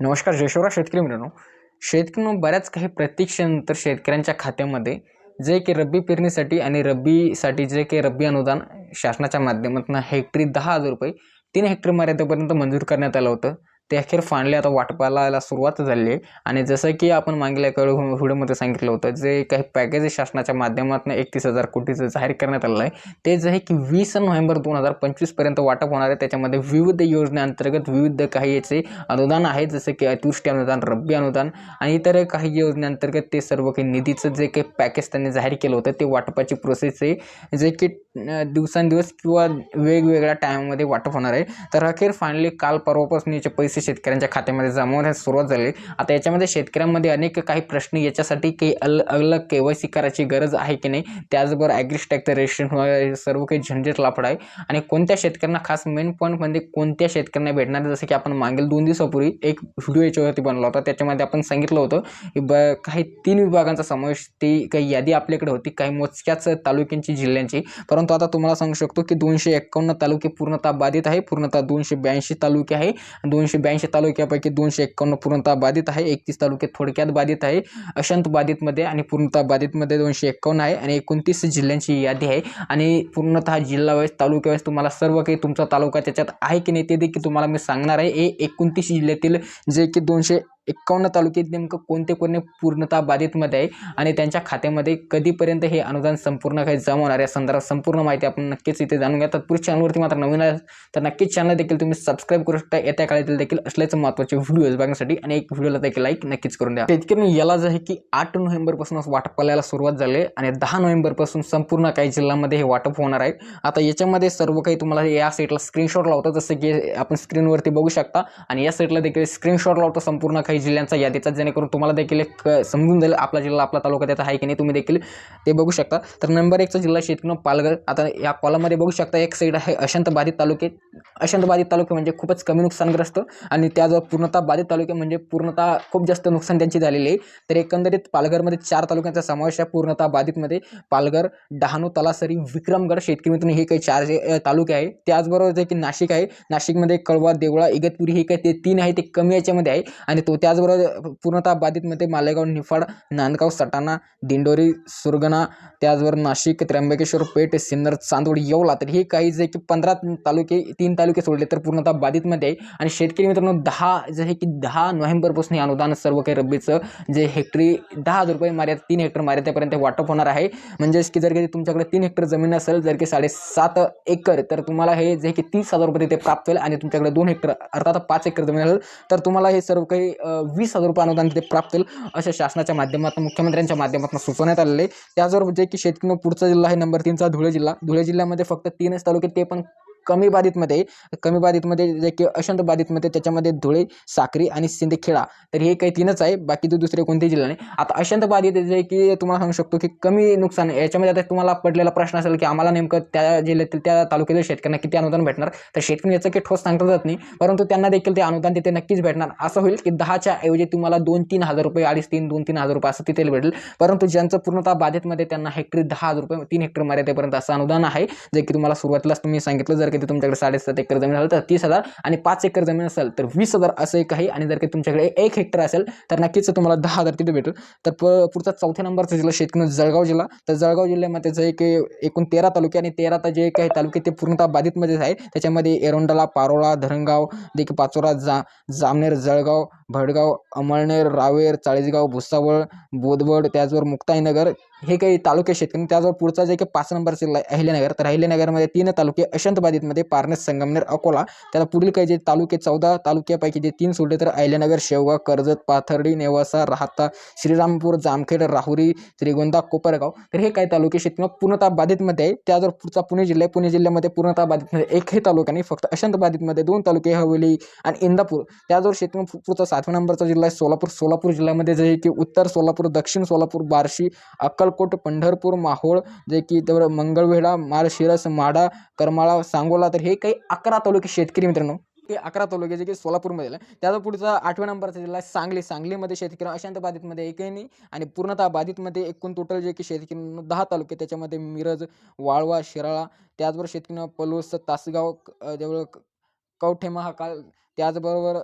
नमस्कार जयशिवरा शेतकरी मित्रांनो. शेतकऱ्यांनो बऱ्याच काही प्रतीक्षेनंतर शेतकऱ्यांच्या खात्यामध्ये जे की रब्बी पेरणीसाठी आणि रब्बीसाठी जे काही रब्बी अनुदान शासनाच्या माध्यमातून हेक्टरी दहा हजार रुपये तीन हेक्टर मर्यादेपर्यंत मंजूर करण्यात आलं होतं. ते अखेर फांडले आता वाटपाला यायला सुरुवात झाली. आहे आणि जसं की आपण मागल्या काळ व्हिडिओमध्ये सांगितलं होतं जे काही पॅकेज शासनाच्या माध्यमातून एकतीस हजार कोटीचं जाहीर करण्यात आलेलं आहे ते जे आहे की वीस नोव्हेंबर दोन हजार पंचवीसपर्यंत वाटप होणार आहे. त्याच्यामध्ये विविध योजनेअंतर्गत विविध काही याचे अनुदान आहे जसं की अतिवृष्टी अनुदान रब्बी अनुदान आणि इतर काही योजनेअंतर्गत ते सर्व काही निधीचं जे काही पॅकेज त्यांनी जाहीर केलं होतं ते वाटपाची प्रोसेस आहे. जे की दिवसांदिवस किंवा वेगवेगळ्या टायमामध्ये वाटप होणार आहे. तर अखेर फायनली काल परवापासून याचे पैसे शेतकऱ्यांच्या खात्यामध्ये जमा होण्यास सुरुवात झाली आता याच्यामध्ये शेतकऱ्यांमध्ये अनेक काही प्रश्न याच्यासाठी काही अल अलग के वाय सी करायची गरज आहे की नाही? त्याचबरोबर ॲग्रिस्टॅकचं रेजिस्ट्रेशन सर्व काही झंझट लाफड आहे. आणि कोणत्या शेतकऱ्यांना खास मेन पॉईंट म्हणजे कोणत्या शेतकऱ्यांना भेटणार जसं की आपण मागील दोन दिवसापूर्वी एक व्हिडिओ याच्यावरती बनला होता. त्याच्यामध्ये आपण सांगितलं होतं की ब काही तीन विभागांचा समावेश ती काही यादी आपल्याकडे होती. काही मोजक्याच तालुक्यांची जिल्ह्यांची. परंतु आता तुम्हाला सांगू शकतो की दोनशे एक्कावन्न तालुके पूर्णतः बाधित आहे. पूर्णतः दोनशे ब्याऐंशी तालुके आहे. दोनशे ब्याऐंशी तालुक्यापैकी दोनशे एक्कावन्न पूर्णतः बाधित आहे. एकतीस तालुके थोडक्यात बाधित आहे. अशांत बाधितमध्ये आणि पूर्णतः बाधितमध्ये दोनशे एक्कावन्न आहे आणि एकोणतीस जिल्ह्यांची यादी आहे. आणि पूर्णतः जिल्हा वाईज तालुका वाईज तुम्हाला सर्व काही तुमचा तालुका त्याच्यात आहे की नाही ते देखील तुम्हाला मी सांगणार आहे. हे एकोणतीस जिल्ह्यातील जे की दोनशे एक्कावन्न तालुक्यात नेमकं कोणते कोणते पूर्णतः बाधितमध्ये आहे आणि त्यांच्या खात्यामध्ये कधीपर्यंत हे अनुदान संपूर्ण काही जमा होणार या संदर्भात संपूर्ण माहिती आपण नक्कीच इथे जाणून घ्या. तत्पूर्वी चॅनलवरती मात्र नवीन आहे तर नक्कीच चॅनल देखील तुम्ही सबस्क्राईब करू शकता. येत्या काळातील देखील असल्याचं महत्त्वाचे व्हिडिओज बघण्यासाठी आणि एक व्हिडिओला देखील लाईक नक्कीच करून द्या. शेतकऱ्यांनी याला जे आहे की आठ नोव्हेंबरपासूनच वाटप करायला सुरुवात झाली आहे आणि दहा नोव्हेंबरपासून संपूर्ण काही जिल्ह्यामध्ये हे वाटप होणार आहे. आता याच्यामध्ये सर्व काही तुम्हाला या साईटला स्क्रीनशॉट लावतो जसं की आपण स्क्रीनवरती बघू शकता. आणि या साईटला देखील स्क्रीनशॉट लावतो संपूर्ण काही जिल्ह्यांचा यादीचा जेणेकरून तुम्हाला देखील एक समजून जाईल आपला जिल्हा आपला तालुका त्याचा आहे की नाही तुम्ही देखील ते बघू शकता. तर नंबर एकचा जिल्हा शेतकरी पालघर. आता या कॉलममध्ये बघू शकता एक साईड आहे अशांत बाधित तालुके. अशांत बाधित तालुके म्हणजे खूपच कमी नुकसानग्रस्त आणि त्याजवळ पूर्णतः बाधित तालुके म्हणजे पूर्णतः खूप जास्त नुकसान त्यांची झालेली आहे. तर एकंदरीत पालघरमध्ये चार तालुक्यांचा समावेश आहे पूर्णतः बाधितमध्ये. पालघर डहाणू तलासरी विक्रमगड शेतकरी मित्र हे काही चार जे तालुके आहे. त्याचबरोबर जे की नाशिक आहे. नाशिकमध्ये कळवा देवळा इगतपुरी हे काही ते तीन आहे ते कमी याच्यामध्ये आहे. आणि तो त्याचबरोबर पूर्णतः बाधितमध्ये मालेगाव निफाड नांदगाव सटाणा दिंडोरी सुरगणा त्याचबरोबर नाशिक त्र्यंबकेश्वर पेठ सिन्नर चांदवड येवला. तर हे काही जे की पंधरा तालुके तीन तालुके सोडले तर पूर्णतः बाधितमध्ये आहे. आणि शेतकरी मित्रांनो दहा जे आहे की दहा नोव्हेंबरपासून हे अनुदान सर्व काही रब्बीचं जे हेक्टरी दहा हजार रुपये मर्यादा तीन हेक्टर मर्यादेपर्यंत वाटप होणार आहे. म्हणजेच की जर की तुमच्याकडे तीन हेक्टर जमीन असेल जर की साडेसात एकर तर तुम्हाला हे जे की तीस हजार रुपये तिथे प्राप्त होईल आणि तुमच्याकडे दोन हेक्टर अर्थात पाच एकर जमीन असेल तर तुम्हाला हे सर्व काही वीस हजार रुपये अनुदान तिथे प्राप्त होईल अशा शासनाच्या माध्यमातून मुख्यमंत्र्यांच्या माध्यमातून सुचवण्यात आलेले. त्याचबरोबर जे की शेतकरी पुढचा जिल्हा आहे नंबर तीनचा धुळे जिल्हा. धुळे जिल्ह्यामध्ये फक्त तीनच तालुके ते पण कमी बाधितमध्ये कमी बाधितमध्ये जे की अशांत बाधितमध्ये त्याच्यामध्ये धुळे साक्री आणि सिंदखेडा. तर हे काही तीनच आहे बाकी दुसरे कोणतेही जिल्हा नाही. आता अशांत बाधित जे की तुम्हाला सांगू शकतो की कमी नुकसान आहे. याच्यामध्ये आता तुम्हाला पडलेला प्रश्न असेल की आम्हाला नेमकं त्या जिल्ह्यातील त्या तालुक्यातील शेतकऱ्यांना किती अनुदान भेटणार? तर शेतकरी याचं काही ठोस सांगता जात नाही परंतु त्यांना देखील ते अनुदान तिथे नक्कीच भेटणार. असं होईल की दहाच्या ऐवजी तुम्हाला दोन तीन हजार रुपये अडीच तीन दोन तीन हजार रुपये असं तिथे भेटेल. परंतु ज्यांचं पूर्णतः बाधितमध्ये त्यांना हेक्टरी दहा हजार रुपये तीन हेक्टर मर्यादेपर्यंत असं अनुदान आहे जे की तुम्हाला सुरुवातीलाच तुम्ही सांगितलं जर की तुमच्याकडे साडेसात एकर जमीन असेल तर तीस हजार आणि पाच एकर जमीन असेल तर वीस हजार असं एक आहे. आणि जर की तुमच्याकडे एक हेक्टर असेल तर नक्कीच तुम्हाला दहा हजार तिथे भेटेल. तर प पुढचा चौथ्या नंबरचा जिल्हा शेतकरी जळगाव जिल्हा. तर जळगाव जिल्ह्यामध्ये जे एक एकूण तेरा तालुके आणि तेरा आता जे काही तालुके ते पूर्णतः बाधितमध्येच आहे. त्याच्यामध्ये एरोंडला पारोळा धरणगाव देखील पाचोरा जा जामनेर जळगाव भडगाव अमळनेर रावेर चाळीसगाव भुसावळ बोदवड त्याचबरोबर मुक्ताईनगर हे काही तालुके शेतकरी त्याजवळ पुढचा जे काही पाच नंबर जिल्हा आहे अहिल्यानगर तर अहिल्यानगरमध्ये तीन तालुके अशांत पारनेस संगमनेर अकोला. त्याला पुढील काही जे तालुके चौदा तालुक्यापैकी जे तीन सोडले तर अहिल्यानगर शेवगा कर्जत पाथर्डी नेवासा राहता श्रीरामपूर जामखेड राहुरी श्रीगोंदा कोपरगाव. तर हे काही तालुके शेतकरी पूर्णतः बाधितमध्ये आहे त्याजवळ पुढचा पुणे जिल्हा आहे. पुणे जिल्ह्यामध्ये पूर्णतः बाधितमध्ये एकही हे तालुक्याने फक्त अशांतबाधितमध्ये दोन तालुके हवेली आणि इंदापूर. त्याचबरोबर शेतकरी पुढचा सातव्या नंबरचा जिल्हा आहे सोलापूर. सोलापूर जिल्ह्यामध्ये जे की उत्तर सोलापूर दक्षिण सोलापूर बार्शी अक्कलकोट पंढरपूर माहोळ जे की तर मंगळवेढा माळशिरस माडा करमाळा सांगोला तर हे काही अकरा तालुके शेतकरी मित्रांनो. हे अकरा तालुके जे की सोलापूरमध्ये त्याचा पुढचा आठव्या नंबरचा जिल्हा सांगली. सांगलीमध्ये शेतकरी अशांत बाधितमध्ये एकही नाही आणि पूर्णतः बाधितमध्ये एकूण टोटल जे की शेतकरी दहा तालुके त्याच्यामध्ये मिरज वाळवा शिराळा त्याचबरोबर शेतकरी पलूस तासगाव जवळ कवठे महाकाल त्याचबरोबर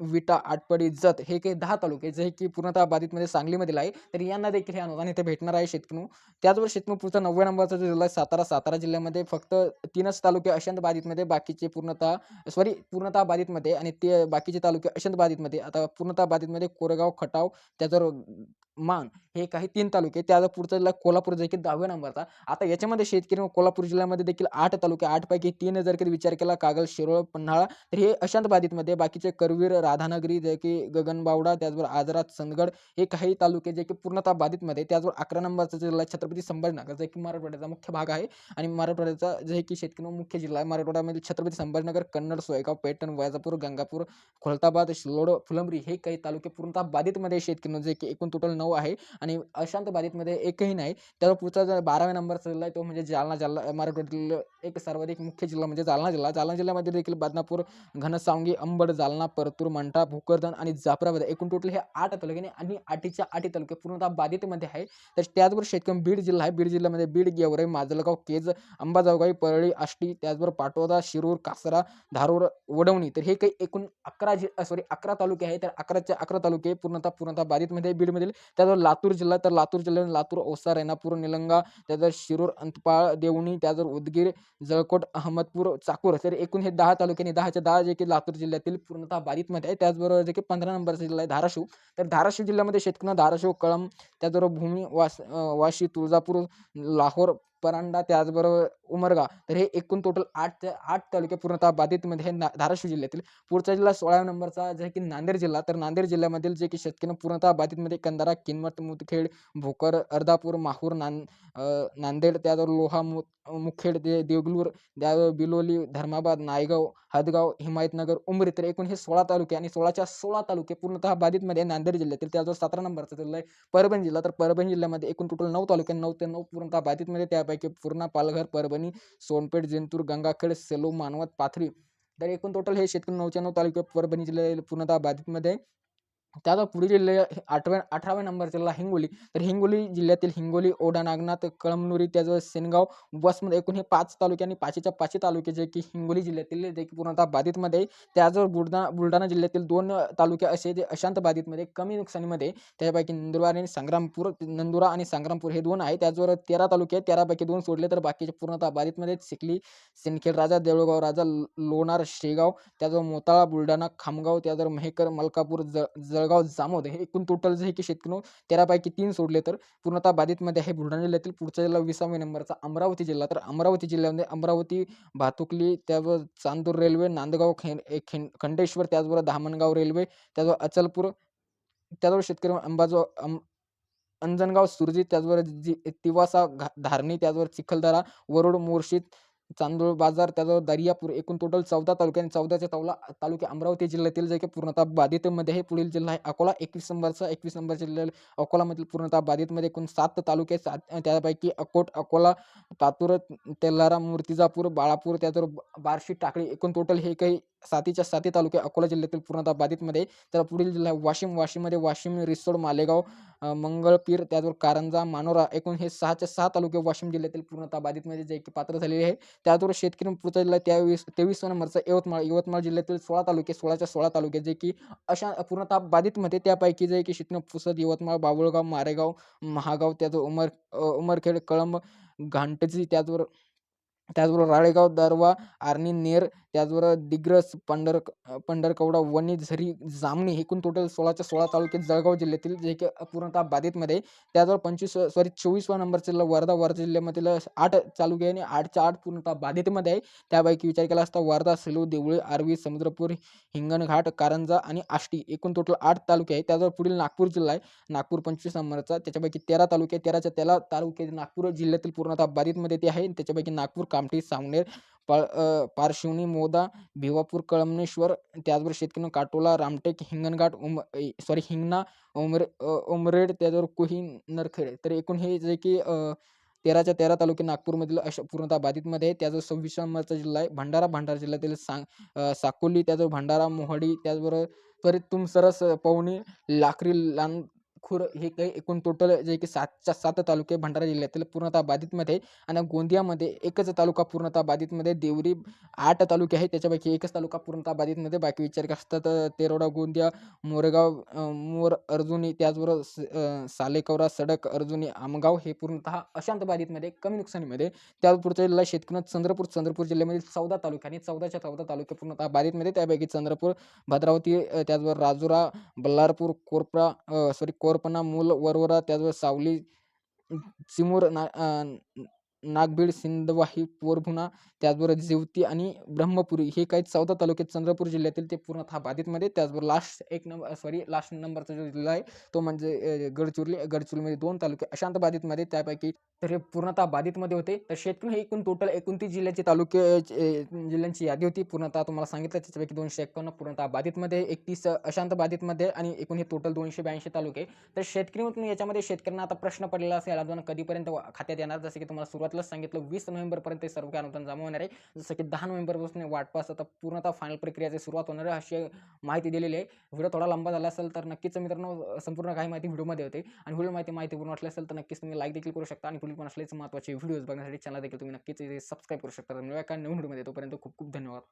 विटा आटपाडी जत हे काही दहा तालुके जे की पूर्णतः बाधितमध्ये सांगलीमधील आहे. तर यांना देखील हे अनुदान इथे भेटणार आहे शेतकरी. त्याचबरोबर शेतकरी पुढचा नव्वद नंबरचा जो जिल्हा आहे सातारा सातारा जिल्ह्यामध्ये फक्त तीनच तालुके अशांत बाधितमध्ये बाकीचे पूर्णतः सॉरी पूर्णतः बाधितमध्ये आणि ते बाकीचे तालुके अशांत बाधितमध्ये. आता पूर्णतः बाधितमध्ये कोरेगाव खटाव त्याचबरोबर मान हे काही तीन तालुके त्याचा पुढचा जिल्हा कोल्हापूर देखील दहाव्या नंबरचा. आता याच्यामध्ये शेतकरी कोल्हापूर जिल्ह्यामध्ये देखील आठ तालुके आठपैकी तीन जर कधी विचार केला कागल शिरोळ पन्हाळा तर हे अशांत बाधितमध्ये बाकीचे करवीर राधानगरी जे की गगनबावडा त्याचबरोबर आजरात चंदगड हे काही तालुके जे की पूर्णतः बाधितमध्ये त्याचबरोबर अकरा नंबरचा जिल्हा छत्रपती संभाजीनगर जे की मराठवाड्याचा मुख्य भाग आहे. आणि मराठवाड्याचा जे की शेतकरी मुख्य जिल्हा आहे मराठवाड्यामध्ये छत्रपती संभाजीनगर कन्नड सोयगाव पैठण वैजापूर गंगापूर खोलताबाद शिलोड फुलंबरी हे काही तालुके पूर्णतः बाधितमध्ये शेतकरी जे की एकूण टोटल नऊ आहे आणि अशांत बाधितमध्ये एकही नाही. त्यावर पुढचा जो बाराव्या नंबरचा जिल्हा आहे तो म्हणजे जालना जालना मराठवाड्यातील एक सर्वाधिक मुख्य जिल्हा म्हणजे जालना जिल्हा. जालना जिल्ह्यामध्ये देखील बदनापूर घनसावंगी अंबड जालना परतूर मंठा भोकरदन आणि जाफराबाद एकूण टोटल हे आठ तालुके आणि- आठीच्या आठी तालुके पूर्णतः बाधितमध्ये आहे. तर त्याचबरोबर शेतकरी बीड जिल्हा आहे. बीड जिल्ह्यामध्ये बीड गेवराई माजलगाव केज अंबाजोगाई परळी आष्टी त्याचबरोबर पाटोदा शिरूर कासरा धारूर वडवणी. तर हे काही एकूण अकरा जि सॉरी अकरा तालुके आहे तर अकराच्या अकरा तालुके पूर्णतः पूर्णतः बाधितमध्ये बीडमधील त्याचबरोबर लातूर जिल्हा तर लातूर जिल्ह्यात लातूर औसा रेणापूर निलंगा त्याचबरोबर शिरूर अंतपाळ देवणी त्याचबरोबर उदगीर जळकोट अहमदपूर चाकूर तर एकूण हे दहा तालुके आणि दहाच्या दहा जे की लातूर जिल्ह्यातील पूर्णतः बाधितमध्ये आहे त्याचबरोबर जे की पंधरा नंबरचा जिल्हा आहे धाराशिव. तर धाराशिव जिल्ह्यामध्ये शेतकऱ्यांना धाराशिव कळम त्याचबरोबर भूमी वास वाशी तुळजापूर लाहोर परांडा त्याचबरोबर उमरगा. तर हे एकूण टोटल आठ आठ तालुके पूर्णतः बाधितमध्ये म्हणजे हे ना धाराशिव जिल्ह्यातील. पुढचा जिल्हा सोळाव्या नंबरचा जे की नांदेड जिल्हा. तर नांदेड जिल्ह्यामधील जे की शेतकरी पूर्णतः बाधितमध्ये म्हणजे कंदारा किनवट मुदखेड भोकर अर्धापूर माहूर नां नांदेड त्याचबरोबर लोहा मु मुखेड दे देगलूर द्याव बिलोली धर्माबाद नायगाव हदगाव हिमायतनगर उमरी. तर एकूण हे सोळा तालुके आणि सोळाच्या सोळा तालुके पूर्णतः बाधितमध्ये आहे नांदेड जिल्ह्यातील त्याजवळ सतरा नंबरचा जिल्हा आहे. परभणी जिल्हा. तर परभणी जिल्ह्यामध्ये एकूण टोटल नऊ तालुके नऊ ते नऊ पूर्णतः बाधितमध्ये त्यापैकी पूर्णा पालघर परभणी सोनपेठ जिंतूर गंगाखेड सेलू मानवत पाथरी. तर एकूण टोटल हे शेतकरी नऊच्या नऊ तालुके परभणी जिल्ह्यातील पूर्णतः बाधितमध्ये आहे त्याचा पुढील जिल्हे हे आठव्या अठराव्या नंबर जिल्हा हिंगोली. तर हिंगोली जिल्ह्यातील हिंगोली ओढा नागनाथ कळमनुरी त्याजवळ सेनगाव बसमध्ये एकूण हे पाच तालुके आणि पाचीच्या पाचही तालुके जे की हिंगोली जिल्ह्यातील जे की पूर्णतः बाधितमध्ये आहे त्याजवळ बुलढाणा बुलढाणा जिल्ह्यातील दोन तालुके असे जे अशांत बाधितमध्ये कमी नुकसानीमध्ये त्यापैकी नंदुरबार आणि संग्रामपूर नंदुरा आणि संग्रामपूर हे दोन आहे. त्याचबरोबर तेरा तालुके आहेत. तेरापैकी दोन सोडले तर बाकीचे पूर्णतः बाधितमध्ये सिकली चिखली सिंदखेड राजा देऊळगाव राजा लोणार शेगाव त्याजवळ मोताळा बुलढाणा खामगाव त्याजवळ मेहकर मलकापूर जळ जळगाव जामोद हे एकूण टोटल जे आहे की शेतकरी हो, तेरापैकी तीन सोडले तर पूर्णतः बाधितमध्ये आहे बुलढाणा जिल्ह्यातील पुढचा जिल्हा विसाव्या नंबरचा अमरावती जिल्हा. तर अमरावती जिल्ह्यामध्ये अमरावती भातुकली त्यावर चांदूर रेल्वे नांदगाव खे खंडेश्वर त्याचबरोबर धामणगाव रेल्वे त्याचबरोबर अचलपूर त्याचबरोबर शेतकरी हो, अंबाजो अं अंजनगाव सुरजी त्याचबरोबर जी तिवासा घा धारणी त्याचबरोबर चिखलदरा वरुड मोर्शीद चांदोळ बाजार त्याजवळ दर्यापूर एकूण टोटल चौदा तालुके आणि चौदाच्या चौदा तालुके अमरावती जिल्ह्यातील जे काही पूर्णतः बाधितमध्ये आहे. पुढील जिल्हा आहे अकोला. एकवीस नंबरचा एकवीस नंबर जिल्ह्या अकोलामधील पूर्णतः बाधितमध्ये एकूण सात तालुके सात त्यापैकी अकोट अकोला पातूर तेल्हारा मूर्तिजापूर बाळापूर त्याचबरोबर बार्शी टाकळी एकूण टोटल हे काही सातीच्या साती तालुके अकोला जिल्ह्यातील पूर्णतः बाधितमध्ये तर पुढील जिल्हा वाशिम. वाशिममध्ये वाशिम रिसोड मालेगाव मंगळपीर त्याचबरोबर कारंजा मानोरा एकूण हे सहाच्या सहा तालुके वाशिम जिल्ह्यातील पूर्णतः बाधितमध्ये म्हणजे जे की पात्र झालेले आहे. त्याचबरोबर शेतकरी पुढचा जिल्हा त्यावीस तेवीस नंबरचा यवतमाळ यवतमाळ जिल्ह्यातील सोळा तालुके सोळाच्या सोळा तालुके जे की अशा पूर्णतः बाधितमध्ये त्यापैकी जे की शेतकरी पुसद यवतमाळ बाबुळगाव मारेगाव महागाव त्याचबरोबर उमर उमरखेड कळंब घांटजी त्याचबरोबर त्याचबरोबर राळेगाव दरवा आर्णी नेर त्याचबरोबर दिग्रस पंढर पंढरकवडा वणी झरी जामणी एकूण टोटल सोळाच्या सोळा तालुक्यात जळगाव जिल्ह्यातील जे की पूर्णतः बाधितमध्ये आहे. त्याजवळ पंचवीस सॉरी चोवीसवा नंबर जिल्हा वर्धा वर्धा जिल्ह्यामधील आठ तालुके आहे आणि आठच्या आठ पूर्णतः बाधितमध्ये आहे. त्यापैकी विचार केला असता वर्धा सेलू देवळी आरवी समुद्रपूर हिंगणघाट कारंजा आणि आष्टी एकूण टोटल आठ तालुके आहे त्याजवळ पुढील नागपूर जिल्हा आहे. नागपूर पंचवीस नंबरचा त्याच्यापैकी तेरा तालुके तेराच्या तेरा तालुके नागपूर जिल्ह्यातील पूर्णतः बाधितमध्ये ते आहे. त्याच्यापैकी नागपूर कामठी सावनेर पारशिवणी अ, पारशिवनी भिवापूर कळमनेश्वर त्याचबरोबर शेतकरी काटोला रामटेक हिंगणघाट उम सॉरी हिंगणा उमरे उमरेड त्याचबरोबर कुही नरखेड. तर एकूण हे जे की तेराच्या तेरा तालुके नागपूरमधील अशा पूर्णतः बाधितमध्ये आहे त्याचा सव्वीस नंबरचा जिल्हा आहे. भंडारा भंडारा जिल्ह्यातील सांग साकोली त्याचबरोबर भंडारा मोहाडी त्याचबरोबर त्वरित तुमसरस पवनी लाखरी लान खुर हे काही एकूण टोटल जे की सातच्या सात तालुके भंडारा जिल्ह्यातील पूर्णतः बाधितमध्ये आणि गोंदियामध्ये एकच तालुका पूर्णतः बाधितमध्ये देवरी आठ तालुके आहेत. त्याच्यापैकी एकच तालुका पूर्णतः बाधितमध्ये बाकी विचार असतात तर तेरोडा गोंदिया मोरगाव मोर अर्जुनी त्याचबरोबर स- सालेकवरा सडक अर्जुनी आमगाव हे पूर्णतः अशांत बाधितमध्ये कमी नुकसानीमध्ये त्यापुढचा जिल्हा शेतकऱ्यात चंद्रपूर चंद्रपूर जिल्ह्यामध्ये चौदा तालुके आणि चौदाच्या चौदा तालुके पूर्णतः बाधितमध्ये त्यापैकी चंद्रपूर भद्रावती त्याचबरोबर राजुरा बल्लारपूर कोरपा सॉरी कोर कोरपणा मूल वरवरा त्याचबरोबर सावली चिमूर ना नागबीड नागभीड सिंदवाही पोरभुना त्याचबरोबर जिवती आणि ब्रह्मपुरी हे काही चौदा तालुके चंद्रपूर जिल्ह्यातील ते पूर्णतः बाधितमध्ये त्याचबरोबर लास्ट एक नंबर सॉरी लास्ट नंबरचा जो जिल्हा आहे तो म्हणजे गडचिरोली गडचिरोलीमध्ये दोन तालुके अशांत बाधितमध्ये त्यापैकी तर हे पूर्णतः बाधितमध्ये होते. तर शेतकरी हे एकूण टोटल एकोणतीस जिल्ह्याचे तालुके जिल्ह्यांची यादी होती. पूर्णतः तुम्हाला सांगितलं त्याच्यापैकी दोनशे एकावन्न पूर्णतः बाधितमध्ये एकतीस अशांत बाधितमध्ये आणि एकूण हे टोटल दोनशे ब्याऐंशी तालुके. तर शेतकरी म्हणून याच्यामध्ये शेतकऱ्यांना आता प्रश्न पडलेला असेल अनुदान कधीपर्यंत खात्यात येणार? जसं की तुम्हाला सुरुवात सुरुवातीलाच सांगितलं वीस नोव्हेंबरपर्यंत हे सर्व काही अनुदान जमा होणार आहे. जसं की दहा नोव्हेंबरपासून वाटपास आता पूर्णतः फायनल प्रक्रियाची सुरुवात होणार आहे अशी माहिती दिलेली आहे. व्हिडिओ थोडा लंबा झाला असेल तर नक्कीच मित्रांनो संपूर्ण काही माहिती व्हिडिओमध्ये होते. आणि व्हिडिओ माहिती माहिती पूर्ण वाटली असेल तर नक्कीच तुम्ही लाईक देखील करू शकता आणि पुढील पण असलेच महत्त्वाचे व्हिडिओज बघण्यासाठी चॅनल देखील तुम्ही नक्कीच सबस्क्राईब करू शकता. तर मिळूया एका नवीन व्हिडिओमध्ये तोपर्यंत खूप खूप धन्यवाद.